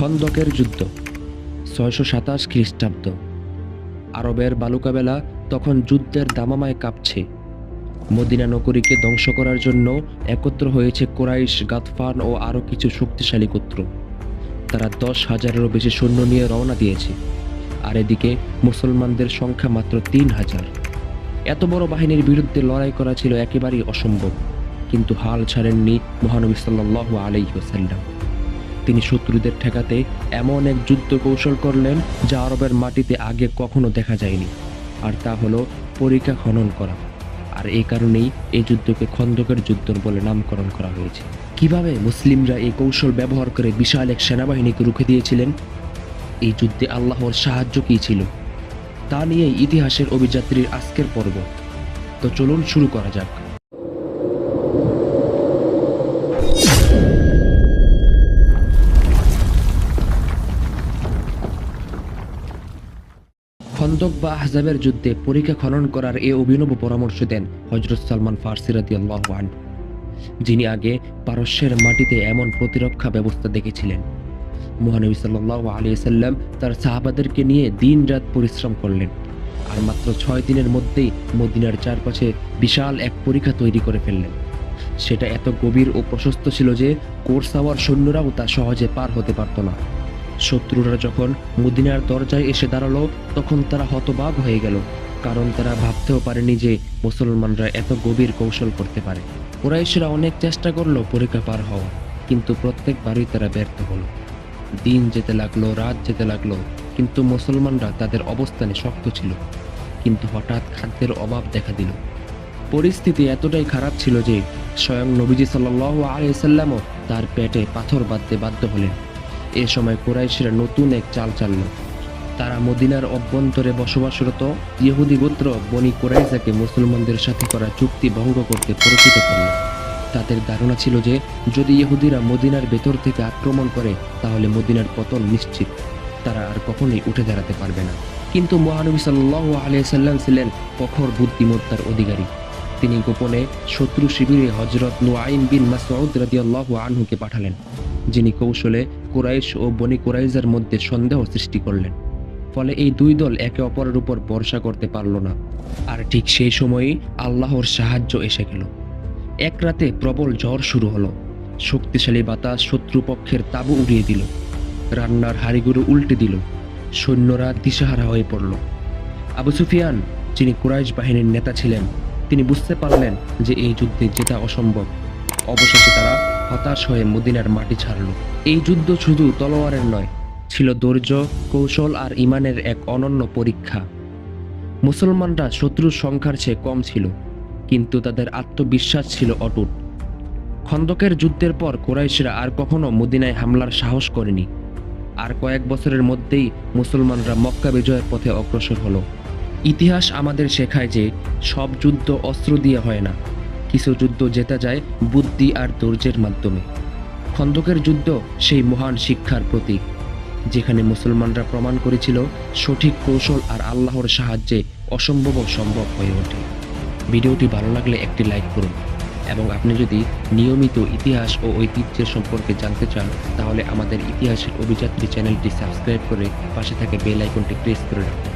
খন্দকের যুদ্ধ, ছয়শো সাতাশ খ্রিস্টাব্দ। আরবের বালুকাবেলা তখন যুদ্ধের দামামায় কাঁপছে। মদিনা নগরীকে ধ্বংস করার জন্য একত্র হয়েছে কোরাইশ, গাতফান ও আরও কিছু শক্তিশালী গোত্র। তারা দশ হাজারেরও বেশি সৈন্য নিয়ে রওনা দিয়েছে। আর এদিকে মুসলমানদের সংখ্যা মাত্র তিন হাজার। এত বড় বাহিনীর বিরুদ্ধে লড়াই করা ছিল একেবারেই অসম্ভব, কিন্তু হাল ছাড়েননি মহানবী সাল্লাল্লাহু আলাইহি ওয়াসাল্লাম। তিনি শত্রুদের ঠেকাতে এমন এক যুদ্ধ কৌশল করলেন যা আরবের মাটিতে আগে কখনো দেখা যায়নি। আর তা হলো পরীক্ষা খনন করা। আর এই কারণেই এই যুদ্ধকে খন্দকের যুদ্ধ বলে নামকরণ করা হয়েছে। কীভাবে মুসলিমরা এই কৌশল ব্যবহার করে বিশাল এক সেনাবাহিনীকে রুখে দিয়েছিলেন? এই যুদ্ধে আল্লাহর সাহায্য কী ছিল? তা নিয়ে ইতিহাসের অভিযাত্রীর আজকের পর্ব। তো চলুন শুরু করা যাক। খন্দক বা আহজাবের যুদ্ধে পরীক্ষা খনন করার এ অভিনব পরামর্শ দেন হজরত সালমান ফার্সি রাদিয়াল্লাহু আনহু, যিনি আগে পারস্যের মাটিতে এমন প্রতিরক্ষা ব্যবস্থা দেখেছিলেন। মহানবী সাল্লাল্লাহু আলাইহি সাল্লাম তার সাহাবাদেরকে নিয়ে দিন রাত পরিশ্রম করলেন আর মাত্র ছয় দিনের মধ্যেই মদিনার চারপাশে বিশাল এক পরীক্ষা তৈরি করে ফেললেন। সেটা এত গভীর ও প্রশস্ত ছিল যে কোরসাওয়ার সৈন্যরাও তা সহজে পার হতে পারত না। শত্রুরা যখন মদিনার দরজায় এসে দাঁড়াল, তখন তারা হতবাক হয়ে গেল, কারণ তারা ভাবতেও পারেনি যে মুসলমানরা এত গভীর কৌশল করতে পারে। কুরাইশরা অনেক চেষ্টা করল পরীক্ষা পার হওয়া কিন্তু প্রত্যেকবারই তারা ব্যর্থ হলো। দিন যেতে লাগল, রাত যেতে লাগল, কিন্তু মুসলমানরা তাদের অবস্থানে শক্ত ছিল, কিন্তু হঠাৎ খাদ্যের অভাব দেখা দিল। পরিস্থিতি এতটাই খারাপ ছিল যে স্বয়ং নবীজি সাল্লাহ আলিয়াল্লামও তার পেটে পাথর বাঁধতে বাধ্য হলেন। এ সময় কুরাইশরা নতুন এক চাল চালল। তারা মদিনার অভ্যন্তরে বসবাসরত ইহুদি গোত্র বনি কুরাইজাকে মুসলমানদের সাথে করা চুক্তি ভঙ্গ করতে পরিচিত করল। তাদের ধারণা ছিল যে, যদি ইহুদিরা মদিনার ভেতর থেকে আক্রমণ করে, তাহলে মদিনার পতন নিশ্চিত। তারা আর কখনোই উঠে দাঁড়াতে পারবে না। কিন্তু মহানবী সাল্লাহ আলিয়াল্লাম ছিলেন প্রখর বুদ্ধিমত্তার অধিকারী। তিনি গোপনে শত্রু শিবিরে হজরত নুআইন বিন মাসউদ রাদিয়াল্লাহু আনহুকে পাঠালেন। যিনি কৌশলে কুরাইশ ও বনি কুরাইজার মধ্যে সন্দেহ সৃষ্টি করলেন। ফলে এই দুই দল একে অপরের উপর ভরসা করতে পারল না। আর ঠিক সেই সময়েই আল্লাহর সাহায্য এসে গেল। এক রাতে প্রবল ঝড় শুরু হলো। শক্তিশালী বাতাস শত্রুপক্ষের তাবু উড়িয়ে দিল। রান্নার হাড়িগুলো উল্টে দিল। সৈন্যরা দিশাহারা হয়ে পড়ল। আবু সুফিয়ান, যিনি কুরাইশ বাহিনীর নেতা ছিলেন, তিনি বুঝতে পারলেন যে এই যুদ্ধে জেতা অসম্ভব। অবশেষে তারা হতাশ হয়ে মদিনার মাটি ছাড়ল। এই যুদ্ধ শুধু তলোয়ারের নয়, ছিল ধৈর্য, কৌশল আর ইমানের এক অনন্য পরীক্ষা। মুসলমানরা শত্রুর সংখ্যার চেয়ে কম ছিল, কিন্তু তাদের আত্মবিশ্বাস ছিল অটুট। খন্দকের যুদ্ধের পর কোরাইশরা আর কখনো মদিনায় হামলার সাহস করেনি। আর কয়েক বছরের মধ্যেই মুসলমানরা মক্কা বিজয়ের পথে অগ্রসর হলো। ইতিহাস আমাদের শেখায় যে সব যুদ্ধ অস্ত্র দিয়ে হয় না। কিছু যুদ্ধ জেতা যায় বুদ্ধি আর ধৈর্যের মাধ্যমে। খন্দকের যুদ্ধ সেই মহান শিক্ষার প্রতীক, যেখানে মুসলমানরা প্রমাণ করেছিল সঠিক কৌশল আর আল্লাহর সাহায্যে অসম্ভব সম্ভব হয়ে ওঠে। ভিডিওটি ভালো লাগলে একটি লাইক করুন, এবং আপনি যদি নিয়মিত ইতিহাস ও ঐতিহ্যের সম্পর্কে জানতে চান, তাহলে আমাদের ইতিহাসের অভিযাত্রী চ্যানেলটি সাবস্ক্রাইব করে পাশে থাকা বেল আইকনটি প্রেস করে রাখুন।